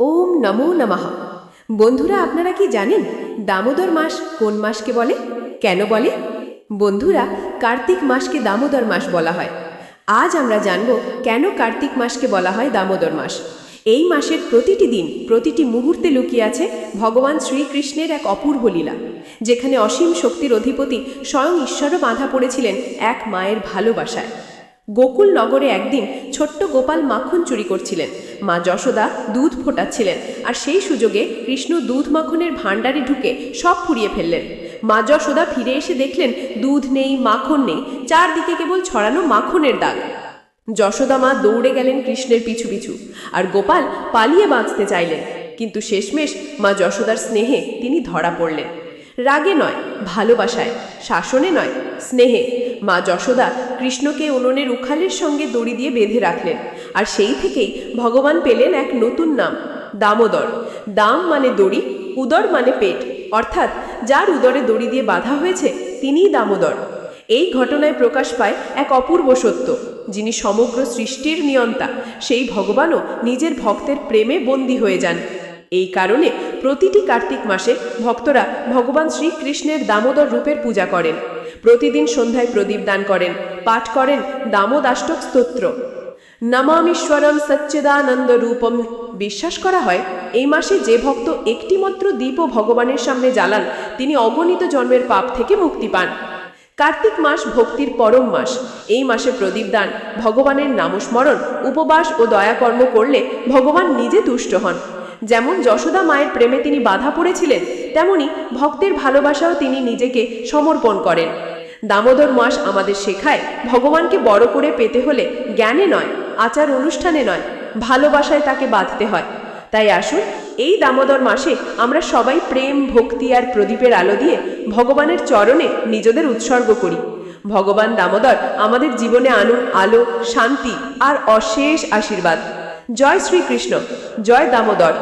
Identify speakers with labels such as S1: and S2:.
S1: ওম নমো নমঃ। বন্ধুরা, আপনারা কি জানেন দামোদর মাস কোন মাসকে বলে? কেন বলে? বন্ধুরা, কার্তিক মাসকে দামোদর মাস বলা হয়। আজ আমরা জানব কেন কার্তিক মাসকে বলা হয় দামোদর মাস। এই মাসের প্রতিটি দিন, প্রতিটি মুহূর্তে লুকিয়ে আছে ভগবান শ্রীকৃষ্ণের এক অপূর্ব লীলা, যেখানে অসীম শক্তির অধিপতি স্বয়ং ঈশ্বরও বাঁধা পড়েছিলেন এক মায়ের ভালোবাসায়। গোকুল নগরে একদিন ছোট্ট গোপাল মাখন চুরি করছিলেন। মা যশোদা দুধ ফোটাচ্ছিলেন আর সেই সুযোগে কৃষ্ণ দুধ মাখনের ভাণ্ডারে ঢুকে সব ফুরিয়ে ফেললেন। মা যশোদা ফিরে এসে দেখলেন দুধ নেই, মাখন নেই, চারদিকে কেবল ছড়ানো মাখনের দাগ। যশোদা মা দৌড়ে গেলেন কৃষ্ণের পিছু পিছু আর গোপাল পালিয়ে বাঁচতে চাইলেন। কিন্তু শেষমেশ মা যশোদার স্নেহে তিনি ধরা পড়লেন। রাগে নয়, ভালোবাসায়, শাসনে নয় স্নেহে। মা যশোদা কৃষ্ণকে উনুনের উখালের সঙ্গে দড়ি দিয়ে বেঁধে রাখলেন আর সেই থেকেই ভগবান পেলেন এক নতুন নাম, দামোদর। দাম মানে দড়ি, উদর মানে পেট। অর্থাৎ যার উদরে দড়ি দিয়ে বাঁধা হয়েছে, তিনিই দামোদর। এই ঘটনায় প্রকাশ পায় এক অপূর্ব সত্য, যিনি সমগ্র সৃষ্টির নিয়ন্তা, সেই ভগবানও নিজের ভক্তের প্রেমে বন্দী হয়ে যান। এই কারণে প্রতিটি কার্তিক মাসে ভক্তরা ভগবান শ্রীকৃষ্ণের দামোদর রূপের পূজা করেন। প্রতিদিন সন্ধ্যায় প্রদীপ দান করেন, পাঠ করেন দামোদাষ্টক স্তোত্র। নমামীশ্বরম সচ্চিদানন্দ রূপম, বিশ্বাস করা হয়, এই মাসে যে ভক্ত একটিমাত্র দীপও ভগবানের সামনে জ্বালান, তিনি অগণিত জন্মের পাপ থেকে মুক্তি পান। কার্তিক মাস ভক্তির পরম মাস, এই মাসে প্রদীপ দান, ভগবানের নামস্মরণ, উপবাস ও দয়াকর্ম করলে ভগবান নিজে তুষ্ট হন। যেমন যশোদা মায়ের প্রেমে তিনি বাধা পড়েছিলেন, তেমনি ভক্তের ভালোবাসাও তিনি নিজেকে সমর্পণ করেন। দামোদর মাস আমাদের শেখায়, ভগবানকে বড় করে পেতে হলে জ্ঞানে নয়, আচার অনুষ্ঠানে নয়, ভালোবাসায় তাকে বাঁধতে হয়। তাই আসুন, এই দামোদর মাসে আমরা সবাই প্রেম, ভক্তি আর প্রদীপের আলো দিয়ে ভগবানের চরণে নিজেদের উৎসর্গ করি। ভগবান দামোদর আমাদের জীবনে আনুন আলো, শান্তি আর অশেষ আশীর্বাদ। জয় শ্রীকৃষ্ণ, জয় দামোদর।